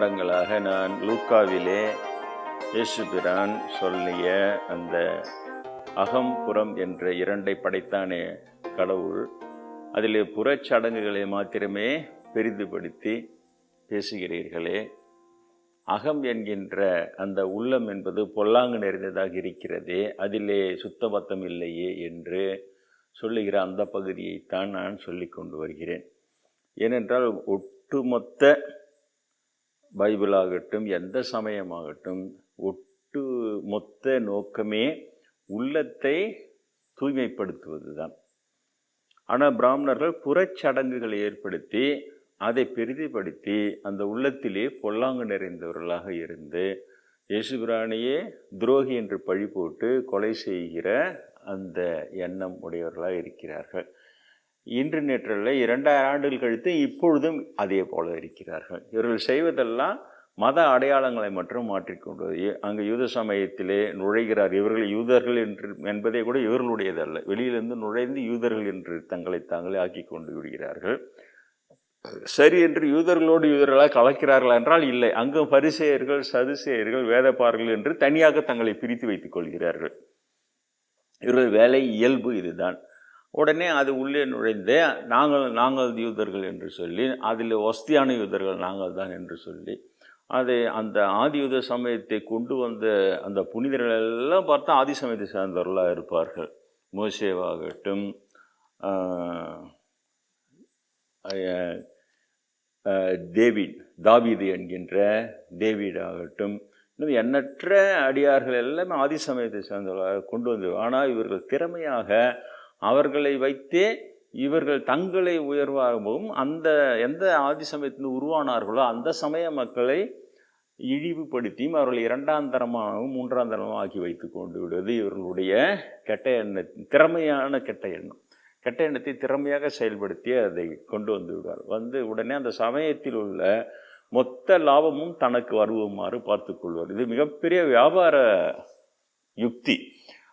வாரங்களாக நான் லூக்காவிலே இயேசு பிரான் சொல்லிய அந்த அகம் புறம் என்ற இரண்டை படைத்தானே கடவுள். அதிலே புறச்சடங்குகளை மாத்திரமே பெரிதுபடுத்தி பேசுகிறீர்களே. அகம் என்கின்ற அந்த உள்ளம் என்பது பொல்லாங்கு நிறைந்ததாக இருக்கிறதே. அதிலே சுத்தபத்தம் இல்லையே என்று சொல்லுகிற அந்த பகுதியைத்தான் நான் சொல்லிக் கொண்டு வருகிறேன். ஏனென்றால் ஒட்டுமொத்த பைபிளாகட்டும் எந்த சமயமாகட்டும் ஒட்டு மொத்த நோக்கமே உள்ளத்தை தூய்மைப்படுத்துவது தான் ஆனால் பிராமணர்கள் புறச்சடங்குகளை ஏற்படுத்தி அதை பெரிதிப்படுத்தி அந்த உள்ளத்திலே பொல்லாங்கு நிறைந்தவர்களாக இருந்து இயேசுபிரானையே துரோகி என்று பழி போட்டு கொலை செய்கிற அந்த எண்ணம் உடையவர்களாக இருக்கிறார்கள். இன்று நேற்றல்ல இரண்டாயிரம் ஆண்டுகள் கழித்து இப்பொழுதும் அதே போல இருக்கிறார்கள். இவர்கள் செய்வதெல்லாம் மத அடையாளங்களை மட்டும் மாற்றிக்கொண்டு அங்கு யூத சமயத்திலே நுழைகிறார் இவர்கள் யூதர்கள் என்று என்பதே கூட இவர்களுடையதல்ல. வெளியிலிருந்து நுழைந்து யூதர்கள் என்று தங்களை தாங்களே ஆக்கி கொண்டு விடுகிறார்கள். சரி என்று யூதர்களோடு யூதர்களாக கலக்கிறார்கள் என்றால் இல்லை. அங்கு பரிசெயர்கள் சதுசேயர்கள் வேதப்பார்கள் என்று தனியாக தங்களை பிரித்து வைத்துக் கொள்கிறார்கள். இவர்கள் வேலை இயல்பு இதுதான். உடனே அது உள்ளே நுழைந்து நாங்கள் நாங்கள் யூதர்கள் என்று சொல்லி அதில் ஒஸ்தியான யூதர்கள் நாங்கள் தான் என்று சொல்லி அது அந்த ஆதியுத சமயத்தை கொண்டு வந்த அந்த புனிதர்கள் எல்லாம் பார்த்தா ஆதி சமயத்தை சார்ந்தவர்களாக இருப்பார்கள். மோசேவாகட்டும் டேவிட் தாவீது என்கின்ற டேவிட் ஆகட்டும் இன்னும் எண்ணற்ற அடியார்கள் எல்லாமே ஆதி சமயத்தை சேர்ந்தவர்களாக கொண்டு வந்து ஆனால் இவர்கள் திறமையாக அவர்களை வைத்தே இவர்கள் தங்களை உயர்வாகவும் அந்த எந்த ஆதி சமயத்திலிருந்து உருவானார்களோ அந்த சமய மக்களை இழிவுபடுத்தியும் அவர்களை இரண்டாம் தரமாகவும் மூன்றாம் தரமாகவும் ஆக்கி வைத்து கொண்டு விடுவது இவர்களுடைய கெட்ட எண்ண திறமையான கெட்ட எண்ணம். கெட்ட எண்ணத்தை திறமையாக செயல்படுத்தி அதை கொண்டு வந்து விடுவார். வந்து உடனே அந்த சமயத்தில் உள்ள மொத்த லாபமும் தனக்கு வருவுமாறு பார்த்துக்கொள்வார் இது மிகப்பெரிய வியாபார யுக்தி.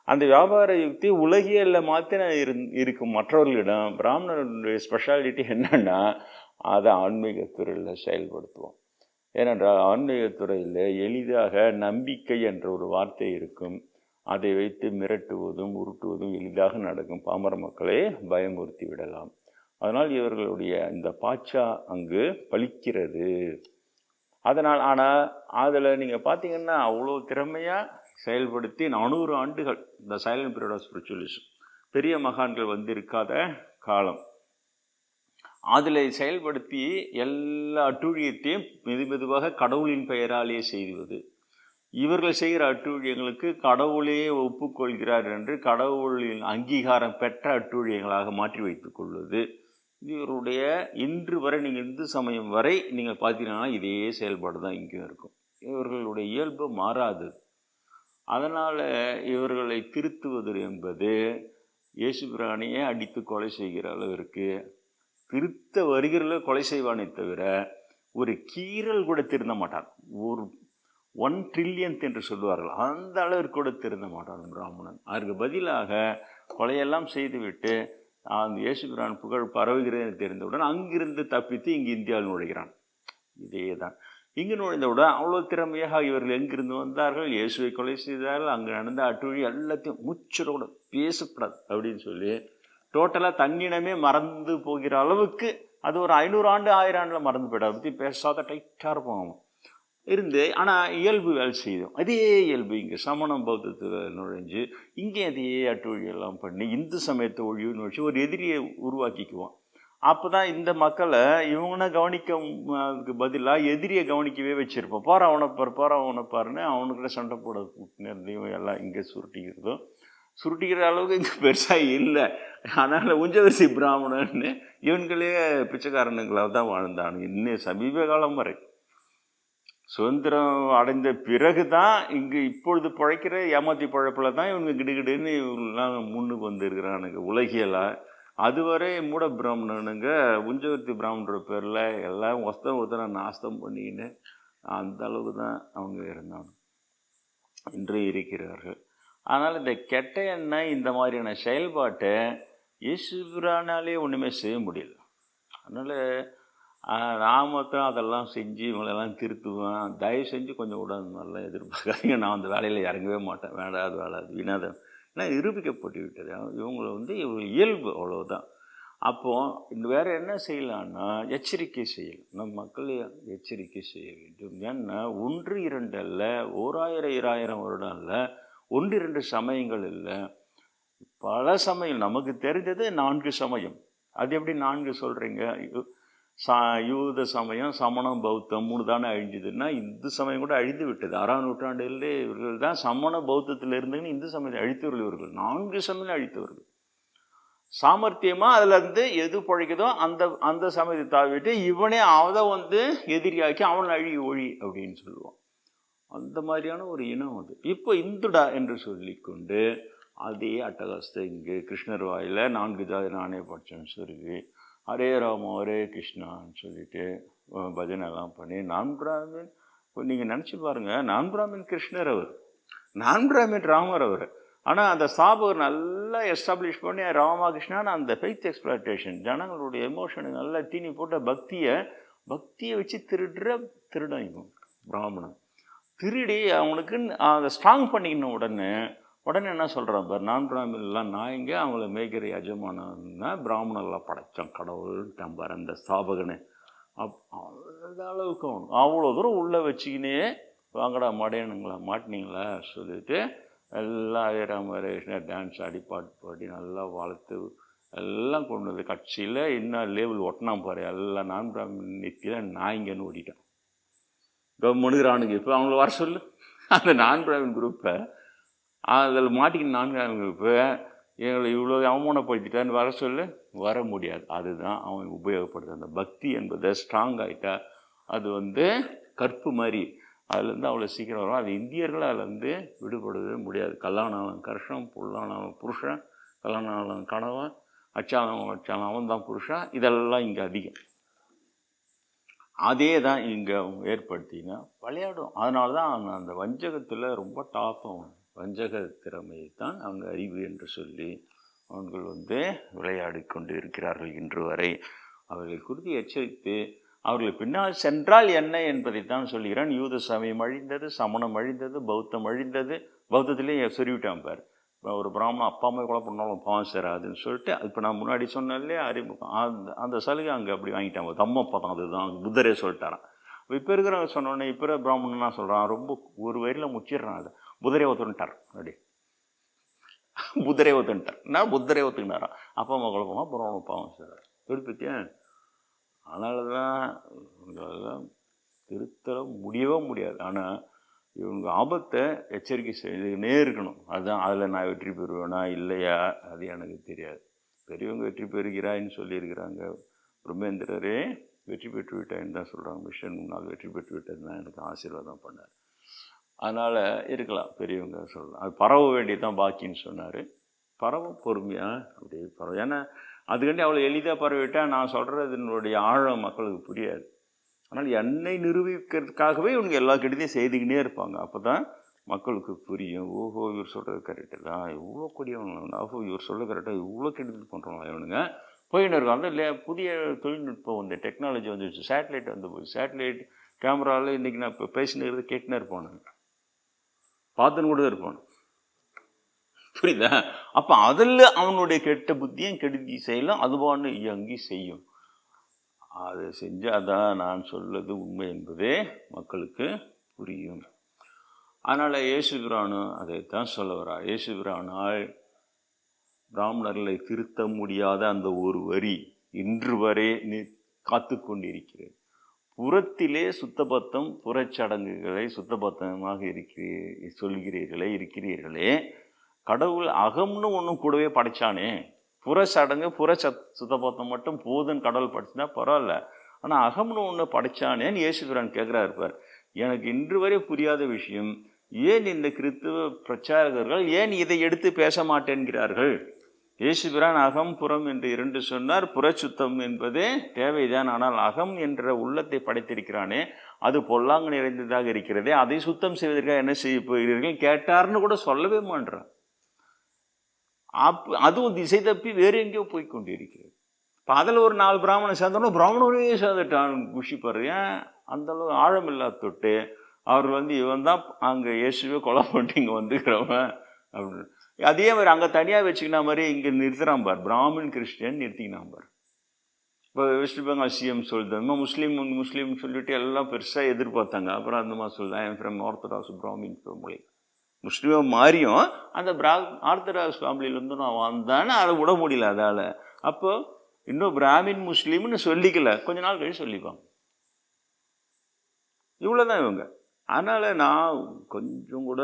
அந்த வியாபார யுக்தி உலகியலில் மாற்றின இரு இருக்கும். மற்றவர்களிடம் பிராமணனுடைய ஸ்பெஷாலிட்டி என்னென்னா அதை ஆன்மீகத்துறையில் செயல்படுத்துவோம். ஏனென்றால் ஆன்மீகத்துறையில் எளிதாக நம்பிக்கை என்ற ஒரு வார்த்தை இருக்கும். அதை வைத்து மிரட்டுவதும் உருட்டுவதும் எளிதாக நடக்கும். பாமர மக்களை பயமுறுத்தி விடலாம். அதனால் இவர்களுடைய இந்த பாச்சா அங்கு பலிக்கிறது. அதனால் ஆனால் அதில் நீங்கள் பார்த்தீங்கன்னா அவ்வளோ திறமையாக செயல்படுத்தி நானூறு ஆண்டுகள் இந்த சைலண்ட் பீரியட் ஆஃப் ஸ்பிரிச்சுவலிசம் பெரிய மகான்கள் வந்திருக்காத காலம். அதில் செயல்படுத்தி எல்லா அட்டூழியத்தையும் மெது மெதுவாக கடவுளின் பெயராலேயே செய்வது இவர்கள் செய்கிற அட்டூழியங்களுக்கு கடவுளே ஒப்புக்கொள்கிறார் என்று கடவுளின் அங்கீகாரம் பெற்ற அட்டூழியங்களாக மாற்றி வைத்துக் கொள்வது. இவருடைய இன்று வரை நீங்கள் இந்து சமயம் வரை நீங்கள் பார்த்தீங்கன்னா இதே செயல்பாடு தான் இங்கேயும் இருக்கும். இவர்களுடைய இயல்பு மாறாது. அதனால் இவர்களை திருத்துவது என்பது இயேசு பிராணியை அடித்து கொலை செய்கிற அளவிற்கு திருத்த வருகிறவர்கள் கொலை செய்வானே தவிர ஒரு கீரல் கூட திருந்த மாட்டான். ஒரு ஒன் ட்ரில்லியன்த் என்று சொல்லுவார்கள் அந்த அளவிற்கு கூட திருந்த மாட்டான் பிராமணன். அதற்கு பதிலாக கொலையெல்லாம் செய்துவிட்டு அந்த இயேசு பிரான் புகழ் பரவுகிறது தெரிந்தவுடன் அங்கிருந்து தப்பித்து இங்கு இந்தியாவில் நுழைகிறான். இதே தான் இங்கு நுழைந்தவுடன் அவ்வளோ திறமையாக இவர்கள் எங்கிருந்து வந்தார்கள்? இயேசுவை கொலை செய்தார்கள். அங்கே நடந்த அட்டுழி எல்லாத்தையும் முச்சரோட பேசப்படாது அப்படின்னு சொல்லி டோட்டலாக தன்னிடமே மறந்து போகிற அளவுக்கு அது ஒரு ஐநூறு ஆண்டு ஆயிரம் ஆண்டில் மறந்து போயிடும். பற்றி பேசாத டைட்டாக இருப்போம் இருந்து ஆனால் இயல்பு வேலை செய்தோம் அதே இயல்பு இங்கே சமணம் பௌத்தத்தில் நுழைஞ்சு இங்கே அதே அட்டுவழி எல்லாம் பண்ணி இந்து சமயத்தை ஒழிவு வச்சு ஒரு எதிரியை உருவாக்கிக்குவோம் அப்போ தான் இந்த மக்களை இவனை கவனிக்க பதிலாக எதிரியை கவனிக்கவே வச்சுருப்போம். போகிற அவனை பாரு போகிற அவனை பாருன்னு அவனுக்கிட்ட சண்டை போட கூட்டினதையும் எல்லாம் இங்கே சுருட்டிக்கிறதும் சுருட்டிக்கிற அளவுக்கு இங்கே பெருசாக இல்லை. அதனால் உஞ்சவரிசி பிராமணன்னு இவன்களே பிச்சைக்காரனுங்களாக தான் வாழ்ந்தான் இன்னும் சமீப காலம் வரை. சுதந்திரம் அடைந்த பிறகு தான் இங்கே இப்பொழுது பிழைக்கிற ஏமாத்தி பழப்பில் தான் இவங்க கிடுகிடுன்னு இவங்கெல்லாம் முன்னுக்கு வந்திருக்கிறானுங்க. உலகியலாக அதுவரை மூட பிராமணனுங்க உஞ்சவர்த்தி பிராமணர் பேரில் எல்லாம் ஒருத்தன் ஒருத்தனை நாஸ்தம் பண்ணிக்கின்னு அந்த அளவுக்கு தான் அவங்க இருந்தாங்க. இன்று இருக்கிறார்கள். ஆனால் இந்த கெட்ட எண்ணெய் இந்த மாதிரியான செயல்பாட்டை இயேசுபிரானாலே ஒன்றுமே செய்ய முடியல. அதனால் நான் மாத்திரம் அதெல்லாம் செஞ்சு இவங்களெல்லாம் திருத்துவேன். தயவு செஞ்சு கொஞ்சம் கூட அந்த மாதிரிலாம் எதிர்பார்க்காதீங்க. நான் அந்த வேலையில் இறங்கவே மாட்டேன். வேண்டாது வேலை அது வினாதம். ஏன்னா நிரூபிக்கப்பட்டு விட்டது இவங்களை வந்து இவங்க இயல்பு அவ்வளோதான் அப்போது இந்த வேறு என்ன செய்யலான்னா எச்சரிக்கை செய்யலாம் நம் மக்களை எச்சரிக்கை செய்ய வேண்டும். ஏன்னா ஒன்று இரண்டு அல்ல ஓராயிரம் இராயிரம் வருடம் இல்லை ஒன்று இரண்டு சமயங்கள் இல்லை. பல சமயம் நமக்கு தெரிஞ்சது நான்கு சமயம். அது எப்படி நான்கு சொல்கிறீங்க சா யூத சமயம் சமணம் பௌத்தம் மூணு தானே அழிஞ்சுதுன்னா இந்து சமயம் கூட அழிந்து விட்டது. ஆறாம் நூற்றாண்டிலே இவர்கள் தான் சமண பௌத்தத்தில் இருந்துன்னு இந்து சமயத்தை அழித்தவர்கள் இவர்கள். நான்கு சமயம் அழித்தவர்கள். சாமர்த்தியமாக அதில் இருந்து எது பழைக்குதோ அந்த அந்த சமயத்தை தாவிட்டு இவனே அதை வந்து எதிரியாக்கி அவன் அழி ஒழி அப்படின்னு சொல்லுவான் அந்த மாதிரியான ஒரு இனம் அது. இப்போ இந்துடா என்று சொல்லிக்கொண்டு அதே அட்டகாசத்தை இங்கே கிருஷ்ணர் வாயில் நான்கு ஜாதி நானே படித்தேன்னு சொல்லி ஹரே ராம ஹரே கிருஷ்ணான்னு சொல்லிட்டு பஜனை எல்லாம் பண்ணி நான் பிராமின் நீங்கள் நினச்சி பாருங்கள் நான் பிராமின் கிருஷ்ணர் அவர். நான் பிராமின் ராமர் அவர். ஆனால் அந்த சாபர் நல்லா எஸ்டாப்ளிஷ் பண்ணி ராமகிருஷ்ணான்னு அந்த ஃபெய்த் எக்ஸ்பிளாட்டேஷன் ஜனங்களுடைய எமோஷனை நல்லா தீனி போட்ட பக்தியை பக்தியை வச்சு திருடுற திருடன் இவன் பிராமணன் திருடி அவனுக்கு அதை ஸ்ட்ராங் பண்ணிக்கின உடனே உடனே என்ன சொல்கிறான் பார் நான் பிராமின்லாம் நான் இங்கே அவங்கள மேய்க்கிற யஜமானா பிராமணர்லாம் படைத்தான் கடவுள் டம்பர் அந்த ஸ்தாபகனே அப் அந்த அளவுக்கு அவ்வளோ தூரம் உள்ளே வச்சுக்கினே வாங்கடா மாடேனுங்களா மாட்டினீங்களா சொல்லிட்டு எல்லாம் ஐராம டான்ஸ் ஆடி பாட்டு பாடி நல்லா வளர்த்து எல்லாம் கொண்டு வந்து கட்சியில் இன்னும் லேபிள் ஒட்டினா பாரு எல்லாம் நான் பிராமணன் நிற்கிறேன் நான் இங்கேன்னு ஓடிட்டேன். கவர்மெண்ட்டுக்கு இப்போ அவங்கள வர சொல்லு. அந்த நான் பிராமின் குரூப்பை அதில் மாட்டிக்கின நான்காம் எங்களை இவ்வளோ அவமானப்படுத்திட்டான்னு வர சொல்லு வர முடியாது. அதுதான் அவன் உபயோகப்படுது அந்த பக்தி என்பதை ஸ்ட்ராங் ஆகிட்டா அது வந்து கற்பு மாதிரி. அதுலேருந்து அவ்வளோ சீக்கிரம் வரும். அது இந்தியர்கள் அதுலேருந்து விடுபடவே முடியாது. கல்லானாலும் கர்ஷம் புல்லானாலும் புருஷன் கல்யாணம் கணவன் அச்சாலம் அச்சாலம் அவன் தான் புருஷன். இதெல்லாம் இங்கே அதிகம். அதே தான் இங்கே ஏற்படுத்தினா விளையாடும். அதனால தான் அந்த வஞ்சகத்தில் ரொம்ப டாப் ஆகும் வஞ்சக திறமையை தான் அவங்க அறிவு என்று சொல்லி அவர்கள் வந்து விளையாடி கொண்டு இருக்கிறார்கள் இன்று வரை. அவர்களை குறித்து எச்சரித்து அவர்கள் பின்னால் சென்றால் என்ன என்பதை தான் சொல்கிறேன். யூத சமயம் அழிந்தது சமணம் அழிந்தது பௌத்தம் அழிந்தது பௌத்தத்திலே சொல்லிவிட்டான் பார். ஒரு பிராமணன் அப்பா அம்மா கூட பண்ணாலும் பாவம் சேராதுன்னு சொல்லிட்டு இப்போ நான் முன்னாடி சொன்னாலே அறிமுகம் அந்த அந்த சலுகை அங்கே அப்படி வாங்கிட்டாங்க. தம்மப்பா அதுதான் புத்தரே சொல்லிட்டாரான் இப்போ இருக்கிறவங்க சொன்னோடனே இப்போ பிராமணன்னா சொல்கிறான் ரொம்ப ஒரு வரியில் முச்சிடுறான் அதை. புதரேவத்துன்ட்டார். அப்படி. புத்தரேவத்துன்ட்டார் நான் புத்தரே ஒத்துக்கினாரான் அப்பா அம்மா குழப்பமா? புறாம பாவம் சார் திருப்பித்தேன் அதனால தான் அதெல்லாம் திருத்தர முடியவே முடியாது. ஆனால் இவங்க ஆபத்தை எச்சரிக்கை செய்துக்கினே இருக்கணும். அதுதான் அதில் நான் வெற்றி பெறுவேனா? இல்லையா? அது எனக்கு தெரியாது. பெரியவங்க வெற்றி பெறுகிறாயின்னு சொல்லியிருக்கிறாங்க. பிரம்மேந்திரரே வெற்றி பெற்று விட்டேன்னு தான் சொல்கிறாங்க மிஷன் நாள் வெற்றி பெற்று விட்டதுன்னா தான் எனக்கு ஆசீர்வாதம் பண்ணார். அதனால் இருக்கலாம் பெரியவங்க சொல்லலாம். அது பரவ வேண்டியதான் பாக்கின்னு சொன்னார். பரவும் பொறுமையாக அப்படியே பரவ. ஏன்னா அதுக்கண்டி அவ்வளோ எளிதாக பரவிட்டால் நான் சொல்கிறதுனுடைய ஆழம் மக்களுக்கு புரியாது. ஆனால் என்னை நிரூபிக்கிறதுக்காகவே இவங்க எல்லா கிட்டத்தையும் செய்துக்கினே இருப்பாங்க. அப்போ தான் மக்களுக்கு புரியும். ஓஹோ இவர் சொல்கிறது கரெக்டு தான். இவ்வளோ கொடியவங்க ஓஹோ இவர் சொல்ல கரெக்டாக இவ்வளோ கெடுதல் பண்ணுறோம் இவனுங்க. போயின்னு இருக்கும் அந்த இல்லை புதிய தொழில்நுட்பம் வந்து டெக்னாலஜி வந்துச்சு சேட்டலைட் வந்து போய் சேட்டலைட் கேமராவில் இன்றைக்கி நான் இப்போ பேசினுறது கேட்டுனே இருப்பானுங்க பார்த்துன்னு கூட இருப்பான் புரியுதா? அப்போ அதில் அவனுடைய கெட்ட புத்தியும் கெடுதி செய்யலாம் அதுவான்னு இயங்கி செய்யும். அது செஞ்சால் தான் நான் சொல்வது உண்மை என்பதே மக்களுக்கு புரியும். அதனால் இயேசுபிரானும் அதைத்தான் சொல்ல வரா. இயேசுபிரானால் பிராமணர்களை திருத்த முடியாத அந்த ஒரு வரி இன்று வரை நீ காத்து கொண்டிருக்கிறேன் புறத்திலே சுத்தபத்தம் புறச்சடங்குகளை சுத்தபத்தமாக இருக்கிறீ சொல்கிறீர்களே இருக்கிறீர்களே. கடவுள் அகம்னு ஒன்றும் கூடவே படைச்சானே. புற சடங்கு புற சத் சுத்தபத்தம் மட்டும் போதுன்னு கடவுள் படிச்சுனா பரவாயில்ல. ஆனால் அகம்னு ஒன்று படைச்சானேன்னு இயேசுபிரான் கேட்குறா இருப்பார் எனக்கு இன்று வரை புரியாத விஷயம் ஏன் இந்த கிறித்துவ பிரச்சாரகர்கள் ஏன் இதை எடுத்து பேச மாட்டேன்கிறார்கள்? இயேசுபிரான் அகம் புறம் என்று இரண்டு சொன்னார் புறச்சுத்தம் என்பது தேவைதான் ஆனால் அகம் என்ற உள்ளத்தை படைத்திருக்கிறானே அது பொல்லாங்கு நிறைந்ததாக இருக்கிறதே அதை சுத்தம் செய்வதற்காக என்ன செய்ய போகிறீர்கள்? கேட்டார்னு கூட சொல்லவே மாட்டான் அப் அதுவும் திசை தப்பி வேறு எங்கேயோ போய் கொண்டிருக்கிறது. இப்போ அதில் ஒரு நாலு பிராமணன் சேர்ந்தோன்னா பிராமணரே சேர்ந்துட்டான் குஷிப்பாரு. ஏன்? அந்தளவு ஆழம் இல்லாத தொட்டு அவர் வந்து இவன் தான் அங்கே இயேசுவே கொலை பண்ணிட்டு இங்கே வந்துக்கிறவன். அப்படின்னு. அதே மாதிரி அங்கே தனியாக வச்சுக்கினா மாதிரி இங்கே நிறுத்துகிறான் பார். பிராமின் கிறிஸ்டியன் நிறுத்திக்கினான் பார். இப்போ வெஸ்ட் பெங்கால் சிஎம் சொல்லுது முஸ்லீம் முஸ்லீம் சொல்லிட்டு எல்லாம் பெருசாக எதிர்பார்த்தாங்க. அப்புறம் அந்த மாதிரி சொல்லுதான் என் எம் ஃப்ரம் ஆர்த்தடாக்ஸ் பிராமின் மொழி முஸ்லீமாக மாறியும் அந்த பிரா ஆர்த்தடாக்ஸ் ஃபேமிலியிலேருந்து நான் வந்தானே அதை விட முடியல அதால். அப்போ இன்னும் பிராமின் முஸ்லீம்னு சொல்லிக்கல. கொஞ்ச நாள் கழிச்சு சொல்லிப்பாங்க. இவ்வளோதான் இவங்க. அதனால் நான் கொஞ்சம் கூட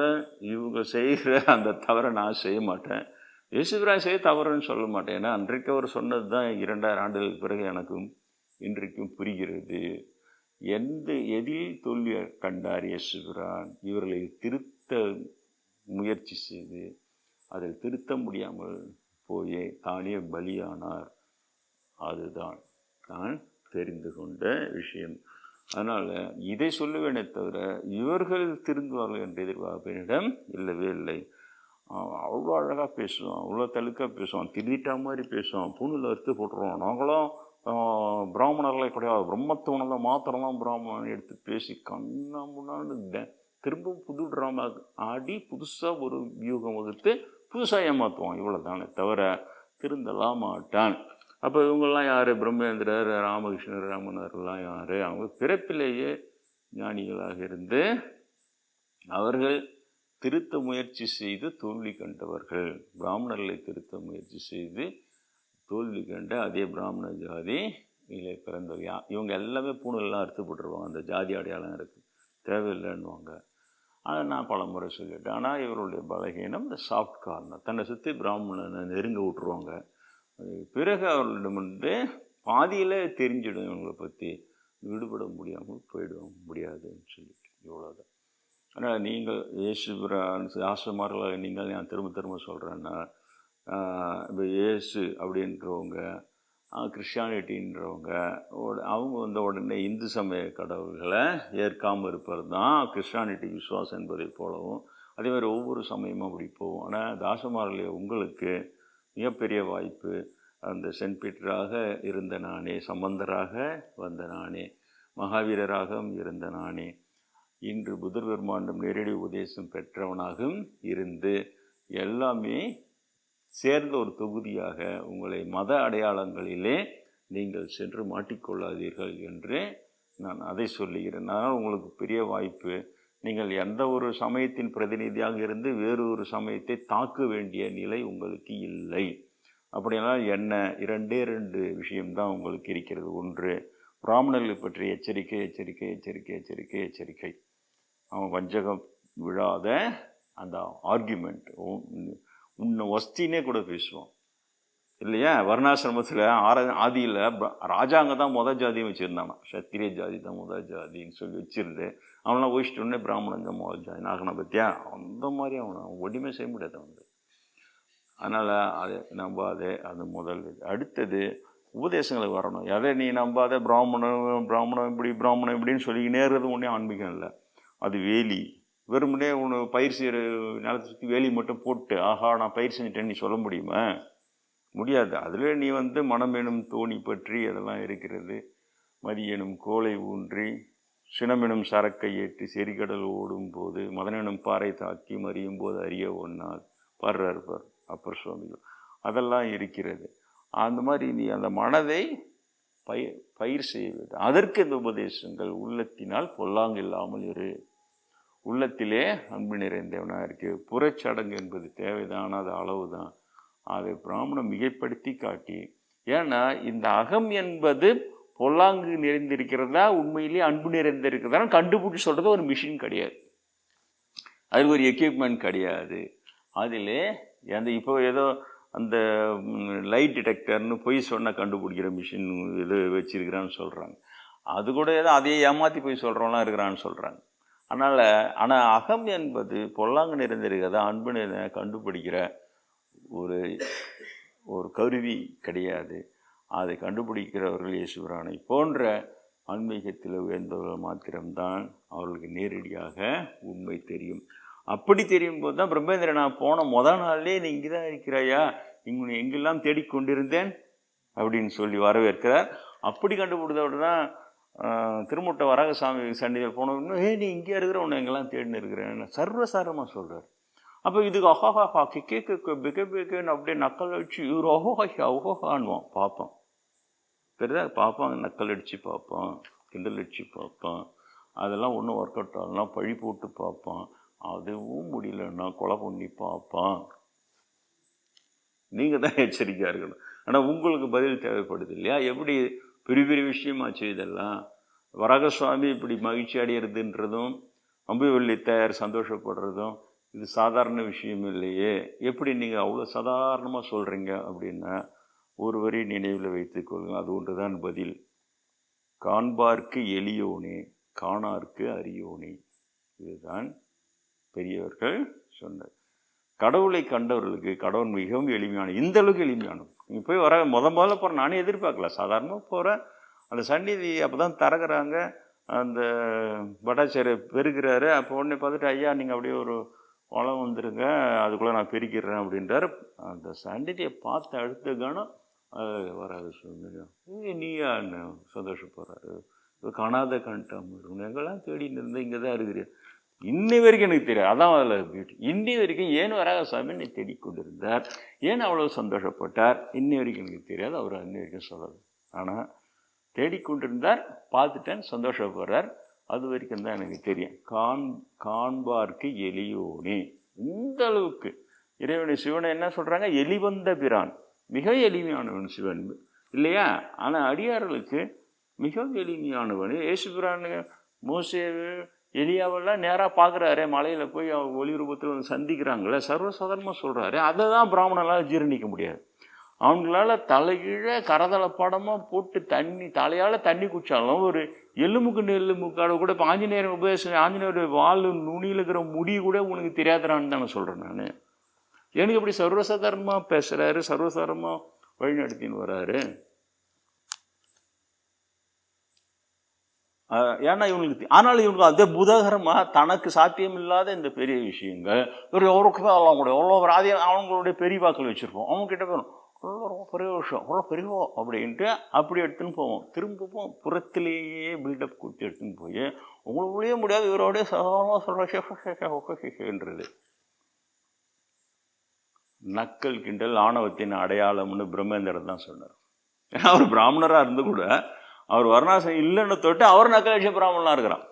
இவங்க செய்கிற அந்த தவறை நான் செய்ய மாட்டேன். இயேசுபிராய் செய்ய தவறுன்னு சொல்ல மாட்டேன். ஏன்னா அன்றைக்கு அவர் சொன்னது தான் இரண்டாயிரம் ஆண்டுகளுக்கு பிறகு எனக்கும் இன்றைக்கும் புரிகிறது. எந்த எதில் தோல்வி கண்டார் இயேசுபிரான் இவர்களை திருத்த முயற்சி செய்து அதில் திருத்த முடியாமல் போயே தானே பலியானார். அதுதான் நான் தெரிந்து கொண்ட விஷயம். அதனால் இதை சொல்லுவேனே தவிர இவர்கள் திருந்துவார்கள் என்ற எதிர்பார்ப்பினிடம் இல்லவே இல்லை. அவ்வளோ அழகாக பேசுவான் அவ்வளோ தழுக்காக பேசுவான் திருதிட்டா மாதிரி பேசுவான் பூணில் அறுத்து போட்டுருவோம் நாங்களும் பிராமணர்களை கிடையாது பிரம்மத்தவனை மாத்திரம் தான் பிராமணன் எடுத்து பேசி கண்ணா முன்னான்னு திரும்ப புது ட்ராமா ஆடி புதுசாக ஒரு வியூகம் வகுத்து புதுசாக ஏமாற்றுவான் இவ்வளோ தானே தவிர திருந்தலாம் மாட்டான் அப்போ இவங்கெல்லாம் யார்? பிரம்மேந்திரர் ராமகிருஷ்ணர் ராமனர்லாம் யார்? அவங்க பிறப்பிலேயே ஞானிகளாக இருந்து அவர்கள் திருத்த முயற்சி செய்து தோல்வி கண்டவர்கள். பிராமணர்களை திருத்த முயற்சி செய்து தோல்வி கண்ட அதே பிராமண ஜாதி இதில் பிறந்தவங்க இவங்க எல்லாமே பூணெல்லாம் அறுத்து போட்டுருவாங்க. அந்த ஜாதி அடையாளம் இருக்குது தேவையில்லைன்னுவாங்க. அதை நான் பல முறை சொல்லிட்டேன். ஆனால் இவருடைய பலகீனம் இந்த சாஃப்ட் காரணம் தன்னை சுற்றி பிராமணனை நெருங்க விட்டுருவாங்க. பிறகு அவர்களிடம் வந்து பாதியில் தெரிஞ்சிடும் இவங்களை பற்றி விடுபட முடியாமல் போயிட முடியாதுன்னு சொல்லிட்டு இவ்வளோதான் ஆனால் நீங்கள் இயேசுபிரான் ஆசமார்களாக நீங்கள் நான் திரும்ப திரும்ப சொல்கிறேன்னா இப்போ இயேசு அப்படின்றவங்க கிறிஸ்டியானிட்டின்றவங்க அவங்க வந்த உடனே இந்து சமய கடவுள்களை ஏற்காமல் இருப்பது தான் கிறிஸ்டியானிட்டி விசுவாசம் என்பதை போலவும் அதே மாதிரி ஒவ்வொரு சமயமும் அப்படி போகும். ஆனால் தாசமார்களே உங்களுக்கு மிகப்பெரிய வாய்ப்பு. அந்த சென்ட் பீட்டராக இருந்த நானே சம்பந்தராக வந்த நானே மகாவீரராகவும் இருந்த நானே இன்று புதர் பெருமாண்டம் நேரடி உபதேசம் பெற்றவனாகவும் இருந்து எல்லாமே சேர்ந்த ஒரு தொகுதியாக உங்களை மத அடையாளங்களிலே நீங்கள் சென்று மாட்டிக்கொள்ளாதீர்கள் என்று நான் அதை சொல்லுகிறேன். அதனால் உங்களுக்கு பெரிய வாய்ப்பு. நீங்கள் எந்த ஒரு சமயத்தின் பிரதிநிதியாக இருந்து வேறு ஒரு சமயத்தை தாக்க வேண்டிய நிலை உங்களுக்கு இல்லை. அப்படியெல்லாம் என்ன? இரண்டே ரெண்டு விஷயம்தான் உங்களுக்கு இருக்கிறது. ஒன்று பிராமணர்களை பற்றி எச்சரிக்கை எச்சரிக்கை எச்சரிக்கை எச்சரிக்கை எச்சரிக்கை. அவன் வஞ்சகம் விழாத அந்த ஆர்கியூமெண்ட் உன்னை வஸ்தினே கூட பேசுவான். இல்லையா? வர்ணாசிரமத்தில் ஆர ஆதியில் ராஜாங்க தான் முத ஜாதியும் வச்சுருந்தானா சத்திரிய ஜாதி தான் முத ஜாதின்னு சொல்லி வச்சிருந்து அவனெலாம் ஒழிச்சிட்டோடனே பிராமணன் தான் முத ஜாதி பற்றியா அந்த மாதிரி அவனை ஒடிமை செய்ய முடியாது வந்து அதனால் அதை நம்பாதே அது முதல் இது. அடுத்தது உபதேசங்களுக்கு வரணும். எதை நீ நம்பாத? பிராமணன் பிராமணன் இப்படி பிராமணன் இப்படின்னு சொல்லி நேர்றது ஒன்றே ஆன்மீகம் இல்லை. அது வேலி. வெறுமனே ஒன்று பயிர் செய்கிற நிலத்தை சுற்றி வேலி மட்டும் போட்டு ஆஹா நான் பயிர் செஞ்சிட்டேன்னு நீ சொல்ல முடியுமா? முடியாது. அதில் நீ வந்து மனம் எனும் தோணி பற்றி அதெல்லாம் இருக்கிறது. மதியனும் கோலை ஊன்றி சினமெனும் சரக்கை ஏற்றி செரிகடல் ஓடும் போது மதனெனும் பாறை தாக்கி மறியும் போது அறிய ஒன்னால் பாடுறார் அப்பர் சுவாமிகள். அதெல்லாம் இருக்கிறது. அந்த மாதிரி நீ அந்த மனதை பயிர் பயிர் செய்ய வேண்டும். அதற்கு இந்த உபதேசங்கள்? உள்ளத்தினால் பொல்லாங்க இல்லாமல் இரு. உள்ளத்திலே அன்பு நிறைந்தவனாக இருக்கு. புறச்சடங்கு என்பது தேவைதான் அது அளவு தான் அதை பிராமணம் மிகைப்படுத்தி காட்டி. ஏன்னா இந்த அகம் என்பது பொல்லாங்கு நிறைந்திருக்கிறதா உண்மையிலேயே அன்பு நிறைந்திருக்கிறதா கண்டுபிடிச்சி சொல்கிறது ஒரு மிஷின் கிடையாது. அதில் ஒரு எக்யூப்மெண்ட் கிடையாது. அதில் அந்த இப்போ ஏதோ அந்த லைட் டிடெக்டர்னு பொய் சொன்னால் கண்டுபிடிக்கிற மிஷின் இது வச்சிருக்கிறான்னு சொல்கிறாங்க அது கூட ஏதோ அதையே ஏமாற்றி போய் சொல்கிறவங்களாம் இருக்கிறான்னு சொல்கிறாங்க அதனால் ஆனால் அகம் என்பது பொல்லாங்கு நிறைந்திருக்கிறதா அன்பு நிறைந்த கண்டுபிடிக்கிற ஒரு ஒரு கருவி கிடையாது. அதை கண்டுபிடிக்கிறவர்கள் இயேசுபிரானை போன்ற ஆன்மீகத்தில் உயர்ந்தவர்கள் மாத்திரம்தான் அவர்களுக்கு நேரடியாக உண்மை தெரியும். அப்படி தெரியும் போது தான் பிரம்மேந்திரன் நான் போன முத நாள்லேயே நீ இங்கே தான் இருக்கிறாயா? இங்கே எங்கெல்லாம் தேடிக்கொண்டிருந்தேன் அப்படின்னு சொல்லி வரவேற்கிறார். அப்படி கண்டுபிடித்தோட தான் திருமுட்டை வரகசாமி சன்னிதியில் போனோம்னா ஏ நீ இங்கே இருக்கிற உன்னை எங்கெல்லாம் தேடின்னு இருக்கிறேன்னு சர்வசாரமாக சொல்கிறார் அப்போ இதுக்கு அஹோஹா கே கே பிகே பிகேன்னு அப்படியே நக்கல் வச்சு இவர் அஹோஹா அஹோஹான்வான் பார்ப்போம் பெரிதாக பார்ப்பான் நக்கல் அடித்து பார்ப்பான் கிண்டல் அடித்து பார்ப்பான். அதெல்லாம் ஒன்றும் ஒர்க் அவுட் ஆகலாம் பழி போட்டு பார்ப்பான். அதுவும் முடியலன்னா கொலை பண்ணி பார்ப்பான். நீங்கள் தான் எச்சரிக்கையாக இருக்கணும். ஆனால் உங்களுக்கு பதில் தேவைப்படுது இல்லையா? எப்படி பெரிய பெரிய விஷயமாச்சு இதெல்லாம்? வரகசுவாமி இப்படி மகிழ்ச்சி அடையிறதுன்றதும் அம்புவள்ளி தயார் சந்தோஷப்படுறதும் இது சாதாரண விஷயம் இல்லையே. எப்படி நீங்கள் அவ்வளோ சாதாரணமாக சொல்கிறீங்க அப்படின்னா ஒருவரை நினைவில் வைத்துக் கொள்ளுங்கள் அது ஒன்று தான் பதில். காண்பார்க்கு எளியோனே காணார்க்கு அரியோனே. இதுதான் பெரியவர்கள் சொன்னது. கடவுளை கண்டவர்களுக்கு கடவுள் மிகவும் எளிமையான இந்த அளவுக்கு எளிமையானது. நீங்கள் போய் வர முத முதல்ல போகிற நானே எதிர்பார்க்கல. சாதாரணமாக போகிறேன் அந்த சந்நிதி அப்போ தான் திறக்கிறாங்க அந்த பட்டாச்சாரிய பெருகிறாரு. அப்போ உடனே பார்த்துட்டு ஐயா நீங்கள் அப்படியே ஒரு வளம் வந்துருங்க அதுக்குள்ளே நான் பெருக்கிடுறேன் அப்படின்றாரு. அந்த சந்நிதியை பார்த்து அடுத்த கணம் வராது சொன்னீங்க நீயா என்ன சந்தோஷப்படுறாரு? காணாத கண்டாம எங்கெல்லாம் தேடின்னு இருந்தேன் இங்கே தான் இருக்கிறேன் இன்னி வரைக்கும் எனக்கு தெரியாது. அதான் அதில் பியூட்டி இன்னி வரைக்கும் ஏன் வராக சாமி நீ தேடிக்கொண்டிருந்தார்? ஏன் அவ்வளோ சந்தோஷப்பட்டார்? இன்னி வரைக்கும் எனக்கு தெரியாது. அவர் இன்னி வரைக்கும் சொல்லலை. ஆனால் தேடிக்கொண்டிருந்தார் பார்த்துட்டேன் சந்தோஷப்படுறார். அது வரைக்கும் தான் எனக்கு தெரியும். காண் காண்பார்க்கு எளியோனே. இந்த அளவுக்கு. இறைவனை சிவனை என்ன சொல்கிறாங்க எலிவந்த பிரான். மிக எளிமையானவன் சிவன். இல்லையா? ஆனால் அடியார்களுக்கு மிக எளிமையானவன். ஏசு மோசே மோசேவு எலியாவெல்லாம் நேராக பார்க்குறாரு மலையில் போய் அவங்க ஒளி ரூபத்தில் வந்து சந்திக்கிறாங்களே சர்வசாதாரணமாக சொல்கிறாரு அதை தான் பிராமணனால் ஜீரணிக்க முடியாது. அவங்களால தலைகீழ கரதள படமாக போட்டு தண்ணி தலையால் தண்ணி குடிச்சாலும் ஒரு எலும்புக்கு நெல்லுமுக்காட கூட இப்போ ஆஞ்சநேயர் உபதேசம் ஆஞ்சநேயர் வால் நுனியில் இருக்கிற முடி கூட உனக்கு தெரியாதுறான்னு தானே சொல்கிறேன் நான். எனக்கு இப்படி சர்வசாதாரணமாக பேசுகிறாரு சர்வசாதாரணமாக வழிநடத்தின்னு வராரு? ஏன்னா இவங்களுக்கு ஆனால் இவங்களுக்கு அதே புதகரமாக தனக்கு சாத்தியம் இல்லாத இந்த பெரிய விஷயங்கள் ஒரு தான் எல்லாம் கூட எவ்வளோ ஒரு அதே அவங்களுடைய பெரியவாக்கள் வச்சுருப்போம். அவங்க கிட்ட போகணும். அவ்வளோ ரொம்ப பெரிய விஷயம் அவ்வளோ பெரியவோ? அப்படின்ட்டு அப்படி எடுத்துன்னு போவோம். திரும்பவும் புறத்திலேயே பில்டப் கொடுத்து எடுத்துன்னு போய் உங்களுடைய முடியாது இவரோடய சாதாரணமாக சொல்கிற நக்கல் கிண்டல் ஆணவத்தின் அடையாளம்னு பிரம்மேந்திரன் தான் சொன்னார். ஏன்னா அவர் பிராமணராக இருந்து கூட அவர் வர்ணாசம் இல்லைன்னு தொட்டு அவர் நக்கலட்ச பிராமணனாக இருக்கிறான்.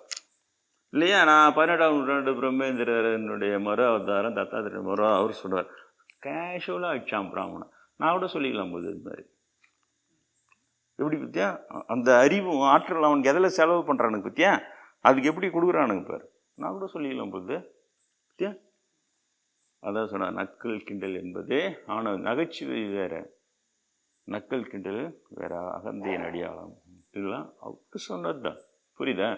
இல்லையா? நான் பதினெட்டாம் நூற்றாண்டு பிரம்மேந்திரனுடைய மறு அவதாரம் தத்தாத்திர மறு அவர் சொல்கிறார் கேஷுவலாக அடிச்சான் பிராமணன். நான் கூட சொல்லிக்கலாம் போது இது மாதிரி. எப்படி பத்தியா? அந்த அறிவும் ஆற்றல் அவனுக்கு எதில் செலவு பண்ணுறானுங்க பத்தியா? அதுக்கு எப்படி கொடுக்குறானுங்க பாரு. நான் கூட சொல்லிக்கலாம் போது பத்தியா? அதான் சொன்னார் நக்கல் கிண்டல் என்பது ஆனால் நகைச்சுவை வேற. நக்கல் கிண்டல் வேற அகந்தையின் அடியாளம் இதெல்லாம் அவருக்கு சொன்னது தான் புரியுதா?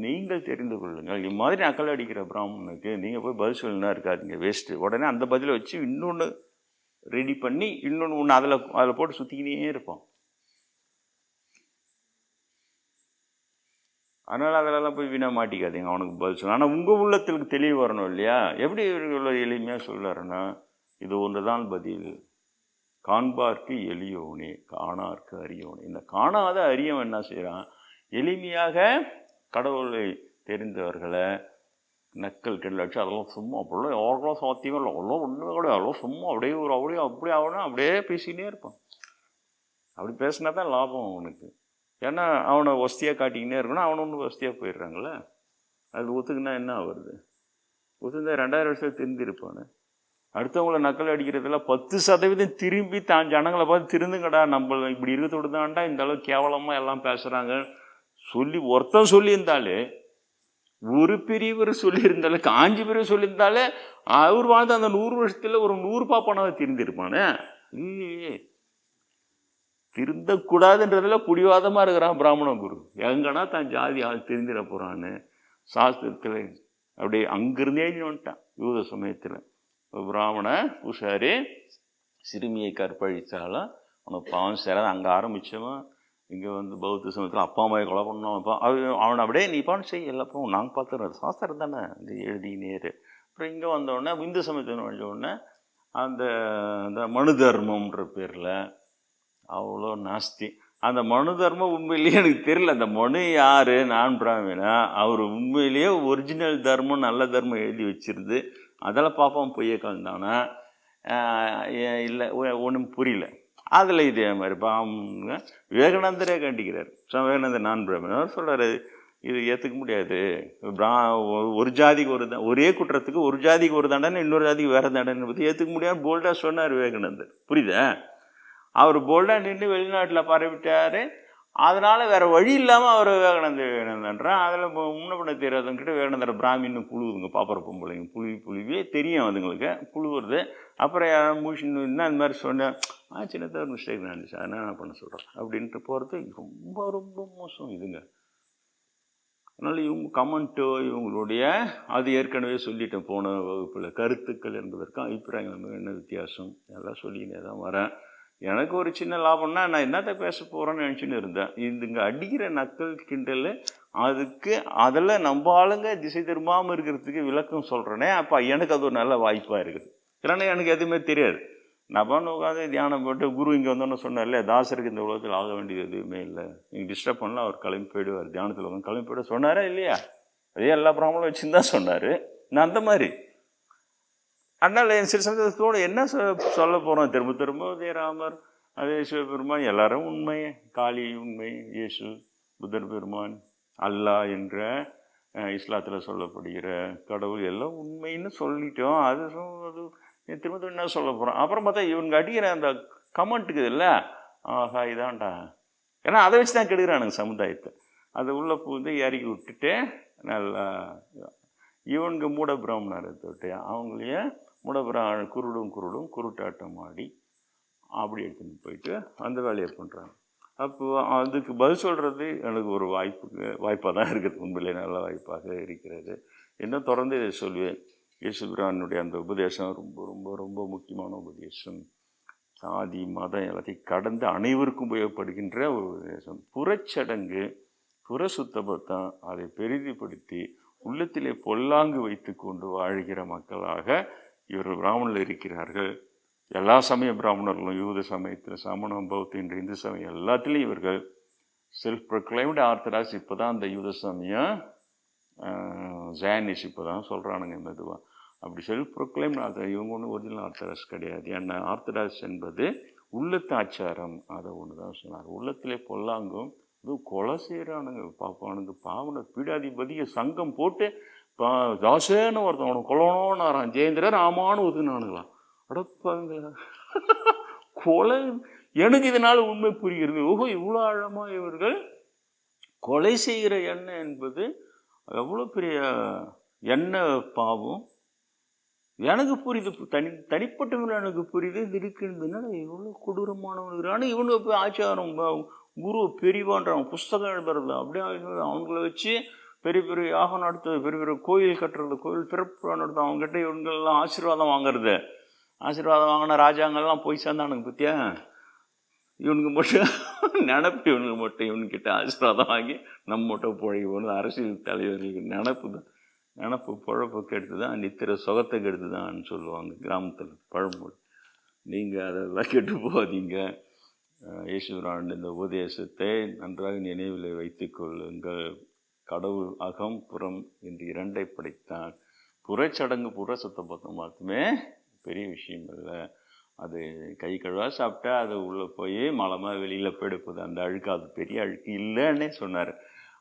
நீங்கள் தெரிந்து கொள்ளுங்கள். இம்மாதிரி நக்கல் அடிக்கிற பிராமணனுக்கு நீங்கள் போய் பதில் சொல்லினா இருக்காதிங்க வேஸ்ட்டு உடனே அந்த பதிலை வச்சு இன்னொன்று ரெடி பண்ணி இன்னொன்று ஒன்று அதில் அதில் போட்டு சுற்றிக்கினே இருப்போம் அதனால் அதிலெல்லாம் போய் வீணாக மாட்டிக்காதீங்க அவனுக்கு பதில் சொல்லணும் ஆனால் உங்கள் உள்ளத்துக்கு தெளிவு வரணும் இல்லையா? எப்படி இவ்வளோ எளிமையாக சொல்லுறேன்னா இது ஒன்று தான் பதில். காண்பார்க்கு எளியோனே காணார்க்கு அரியவனே. இந்த காணாத அரியவன் என்ன செய்கிறான் எளிமையாக கடவுளை தெரிந்தவர்களை நக்கல் கிண்டலாச்சு அதெல்லாம் சும்மா அப்படிலாம் எவ்வளோ சாத்தியமே இல்லை. அவ்வளோ ஒன்றுமே கூட அவ்வளோ சும்மா அப்படியே ஒரு அப்படியே அப்படியே ஆகணும் அப்படியே பேசிக்கிட்டே இருப்பான். அப்படி பேசினா தான் லாபம் அவனுக்கு. ஏன்னா அவனை வசதியாக காட்டிக்கினே இருக்கணும் அவனை ஒன்று வசதியாக போயிடுறாங்களே அது ஒத்துக்குன்னா என்ன ஆகுறது? ஒத்துந்தா ரெண்டாயிரம் வருஷம் திருந்திருப்பானு. அடுத்தவங்கள நக்கல் அடிக்கிறதுல பத்து சதவீதம் திரும்பி தான் ஜனங்களை பார்த்து திருந்துங்கடா நம்ம இப்படி இருக்கிறதோடு தான்டா இந்த அளவுக்கு கேவலமாக எல்லாம் பேசுகிறாங்க சொல்லி ஒருத்தன் சொல்லியிருந்தாலே ஒரு பெரியவர் சொல்லியிருந்தாலே காஞ்சி பெரியவர் சொல்லியிருந்தாலே அவர் வாழ்ந்த அந்த நூறு வருஷத்தில் ஒரு நூறு பாப்பானதை திருந்திருப்பானே? இல்லையே. திருந்தக்கூடாதுன்றதுல புடிவாதமாக இருக்கிறான் பிராமண குரு. எங்கன்னா தான் ஜாதி ஆள் தெரிஞ்சிட போகிறான்னு சாஸ்திரத்தில் அப்படியே அங்கிருந்தே வந்துட்டான். யூத சமயத்தில். பிராமண பூசாரி சிறுமியை கற்பழித்தாலும் அவனை பாவம் சேராது. அங்கே ஆரம்பித்தவன் இங்கே வந்து பௌத்த சமயத்தில் அப்பா அம்மாவை கொலை பண்ணோம் அப்பா அவன் அவனை அப்படியே நீ பான் செய்ய எல்லாப்போ நாங்கள் பார்த்துறோம். சாஸ்திரம் தானே இது எழுதி நேரு. அப்புறம் இங்கே வந்தோடனே இந்து சமயத்தில் வந்த உடனே அந்த அந்த மனு தர்மம்ன்ற பேரில் அவ்வளோ நாஸ்தி. அந்த மனு தர்மம் உண்மையிலேயே எனக்கு தெரியல. அந்த மனு யார்? நான் பிராமினா அவர் உண்மையிலேயே ஒரிஜினல் தர்மம் நல்ல தர்மம் எழுதி வச்சிருந்து அதில் பார்ப்போம் பொய்ய கலந்தானா? இல்லை ஒன்றும் புரியல. அதில் இதே மாதிரி பாவங்க விவேகானந்தரே கண்டிக்கிறார். விவேகானந்தர் நான் பிராமணன். சொல்கிறார் சொல்கிறாரு இது ஏற்றுக்க முடியாது. பிரா ஒரு ஜாதிக்கு ஒரு தான் ஒரே குற்றத்துக்கு ஒரு ஜாதிக்கு ஒரு தண்டனை இன்னொரு ஜாதிக்கு வேறு தண்டனை பற்றி ஏற்றுக்க முடியாது போல்டாக சொன்னார் விவேகானந்தர். புரியுதா? அவர் போல்டாக நின்று வெளிநாட்டில் பரவிட்டார். அதனால் வேறு வழி இல்லாமல் அவர் விவேகானந்தர் விவேகானந்தன்றான் அதில் முன்ன பண்ண தெரியாதவங்கிட்ட விவேகானந்தர் பிராமின்னு புழுவுதுங்க பாப்பர பொம்பளைங்க. புழுவி புழுவியே தெரியும் அதுங்களுக்கு புழுவுறது அப்புறம் யாரும் மூஷின்னு அந்த மாதிரி சொன்னேன் ஆ சின்னதாக மிஸ்டேக் நடந்துச்சு அதனால் நான் பண்ண சொல்கிறேன் அப்படின்ட்டு போகிறது ரொம்ப ரொம்ப மோசம் இதுங்க. அதனால் இவங்க கமெண்ட்டோ இவங்களுடைய அது ஏற்கனவே சொல்லிட்டேன் போன வகுப்பில். கருத்துக்கள் என்பதற்கும் அபிப்பிராயங்கள் என்ன வித்தியாசம்? எல்லாம் சொல்லினே தான் வரேன். எனக்கு ஒரு சின்ன லாபம்னா நான் என்னத்த பேச போகிறேன்னு நினச்சின்னு இருந்தேன். இதுங்க அடிக்கிற நக்கல் கிண்டல் அதுக்கு அதில் நம்ம ஆளுங்க திசை திரும்பாமல் இருக்கிறதுக்கு விளக்கம் சொல்கிறேனே அப்போ எனக்கு அது ஒரு நல்ல வாய்ப்பாக இருக்குது. ஏன்னா எனக்கு எதுவுமே தெரியாது. நான் பண்ண உட்காந்து தியானம் போட்டு குரு இங்கே வந்தோன்னு சொன்னார்ல தாசருக்கு இந்த உலகத்தில் ஆக வேண்டியது எதுவுமே இல்லை. நீங்கள் டிஸ்டர்ப் பண்ணலாம் அவர் கிளம்பி போயிடுவார். தியானத்தில் வந்து கிளம்பி போய்டு சொன்னாரா இல்லையா? அதே எல்லா ப்ராப்ளம் வச்சுன்னு தான் சொன்னார். நான் அந்த மாதிரி. அதனால் என் சில சமயத்தோடு என்ன சொ- சொல்ல போகிறோம் திரும்ப திரும்ப அதே ராமர் அதே சிவபெருமான் எல்லாரும் உண்மை காளி உண்மை இயேசு புத்தர் பெருமான் அல்லாஹ் என்ற இஸ்லாத்தில் சொல்லப்படுகிற கடவுள் எல்லாம் உண்மைன்னு சொல்லிட்டோம். அது அது திரும்ப திரும்ப என்ன சொல்ல போகிறோம் அப்புறம் பார்த்தா இவங்க அடிக்கிற அந்த கமெண்ட்டுக்கு இல்லை ஆஹா இதான்டா. ஏன்னா அதை வச்சு தான் கெடுக்கிறானுங்க சமுதாயத்தை. அதை உள்ளே பூந்து இறக்கி விட்டுட்டு நல்லா இவனுங்க மூட பிராமணரை தொட்டு அவங்களையும் மூட குருடும் குருடும் குருட்டாட்டம் ஆடி அப்படி எடுத்துன்னு போயிட்டு அந்த வேலையை பண்ணுறாங்க அப்போ அதுக்கு பதில் சொல்கிறது எனக்கு ஒரு வாய்ப்புக்கு வாய்ப்பாக தான் இருக்குது. உண்மையிலே நல்ல வாய்ப்பாக இருக்கிறது. இன்னும் தொடர்ந்து இதை சொல்லுவேன் யேசுபிரானுடைய அந்த உபதேசம் ரொம்ப ரொம்ப ரொம்ப முக்கியமான உபதேசம். சாதி மதம் எல்லாத்தையும் கடந்து அனைவருக்கும் உபயோகப்படுகின்ற ஒரு உபதேசம். புறச்சடங்கு புற சுத்தபத்தம் அதை பெரிதிப்படுத்தி உள்ளத்திலே பொல்லாங்கு வைத்து கொண்டு வாழ்கிற மக்களாக இவர்கள் பிராமணர்கள் இருக்கிறார்கள். எல்லா சமய பிராமணர்களும் யூத சமயத்தில் சமணம் பௌத்த இன்று இந்து சமயம் எல்லாத்துலேயும் இவர்கள் செல்ஃப் ப்ரொக்ளைம்டு ஆர்த்தடாக்ஸ் இப்போ தான் அந்த யூத சமயம் ஜானிஸ் இப்போ தான் சொல்கிறானுங்க மெதுவாக அப்படி செல்ஃப் ப்ரொக்ளைம் இவங்க ஒன்றும் ஒரிஜினல் ஆர்த்தடாக்ஸ் கிடையாது. ஏன்னா ஆர்த்தடாக்ஸ் என்பது உள்ளத்து ஆச்சாரம். அதை ஒன்று தான் சொன்னார். உள்ளத்திலே பொல்லாங்கும். இது கொலை செய்கிறானுங்க பாப்பானுங்க பாவனை பீடாதிபதியை சங்கம் போட்டு பா தாசேன்னு ஒருத்தன் அவனை கொல்லணும்னாரான் ஜெயந்திரர் ஆமான்னு ஒதுனானுங்களாம் அடப்பாங்களா கொலை எனக்கு இதனால் உண்மை புரிகிறது. ஓஹோ இவ்வளோ ஆழமாக இவர்கள் கொலை செய்கிற எண்ணெய் என்பது எவ்வளோ பெரிய எண்ணெய் பாவம். எனக்கு புரியுது தனி தனிப்பட்ட முறையில் எனக்கு புரியுது. இது இருக்குன்றதுனால எவ்வளோ கொடூரமானவனுக்கு ஆனால் இவனுக்கு போய் ஆச்சாரம் குரு பெரியவான்றான் புஸ்தகம் எழுதுறது அப்படியே அவங்கள வச்சு பெரிய பெரிய யாகம் நடத்துறது பெரிய பெரிய கோயில் கட்டுறது கோயில் பிறப்பு நடத்தும் அவங்ககிட்ட இவங்கெல்லாம் ஆசீர்வாதம் வாங்குறது. ஆசீர்வாதம் வாங்கின ராஜாங்கெல்லாம் போய் சேர்ந்தானுங்க பத்தியா? இவனுக்கு மட்டும் நினப்பு இவனுக்கு மட்டும் இவன்கிட்ட ஆசீர்வாதம் வாங்கி நம்ம மட்டும் புழைக்க போகணும் அரசியல் தலைவர்களுக்கு நினப்பு தான். நினப்பு பொழப்பு கெடுத்து தான் நித்திர சுகத்தை கெடுத்து தான் சொல்லுவாங்க கிராமத்தில் பழமொழி. நீங்கள் அதெல்லாம் கெட்டு போகாதீங்க. அஹ் இயேசுரான் இந்த உபதேசத்தை நன்றாக நினைவில் வைத்துக்கொள்ளுங்கள் கடவுள் அகம் புறம் என்று இரண்டை படைத்தான் புறச்சடங்கு புற சுத்தபத்தம் மட்டுமே பெரிய விஷயம் இல்லை. அது கை கழுவா சாப்பிட்டா அது உள்ளே போய் மலமாக வெளியில் போயிடுப்போது அந்த அழுக்கு அது பெரிய அழுக்கு இல்லைன்னே சொன்னார்.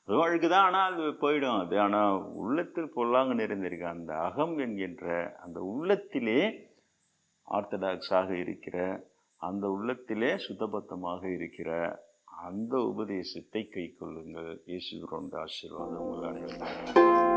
அதுவும் அழுக்கு தான் ஆனால் அது போயிடும். அது ஆனால் உள்ளத்தில் பொல்லாங்க நிறைந்திருக்க. அந்த அகம் என்கின்ற அந்த உள்ளத்திலே ஆர்த்தடாக்ஸாக இருக்கிற அந்த உள்ளத்திலே சுத்தபத்தமாக இருக்கிற அந்த உபதேசத்தை கை கொள்ளுங்கள் இயேசுகிறோன்ற ஆசீர்வாதம் உள்ளார்கள்